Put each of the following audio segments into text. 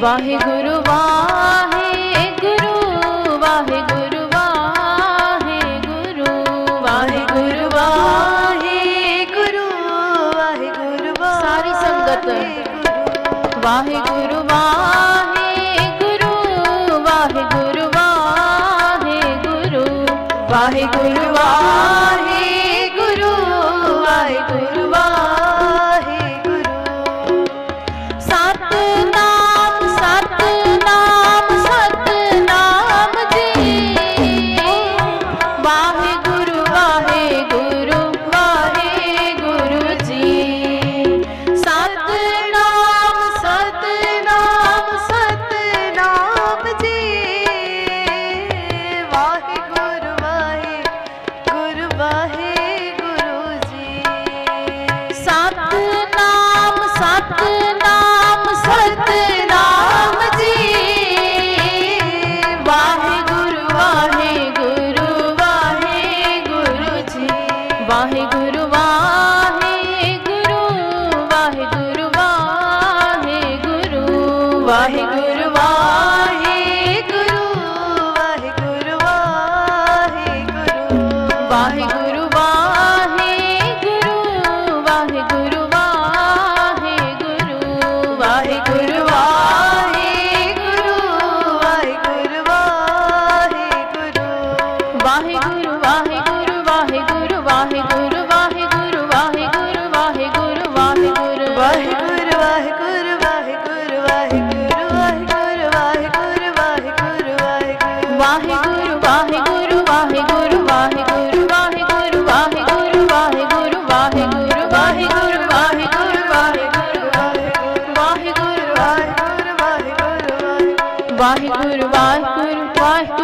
ਵਾਹਿਗੁਰੂ ਵਾਹਿਗੁਰੂ ਵਾਹਿਗੁਰੂ ਵਾਹਿਗੁਰੂ ਵਾਹਿਗੁਰੂ ਵਾਹਿਗੁਰੂ ਵਾਹਿਗੁਰੂ ਸਾਰੀ ਸੰਗਤ ਵਾਹਿਗੁਰੂ ਵਾਹਿਗੁਰੂ ਵਾਹਿਗੁਰੂ ਵਾਹਿਗੁਰੂ ਵਾਹਿਗੁਰੂ ਵਾਹਿਗੁਰੂ ਵਾਹਿਗੁਰੂ ਵਾ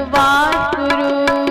ਵਾਹਿਗੁਰੂ।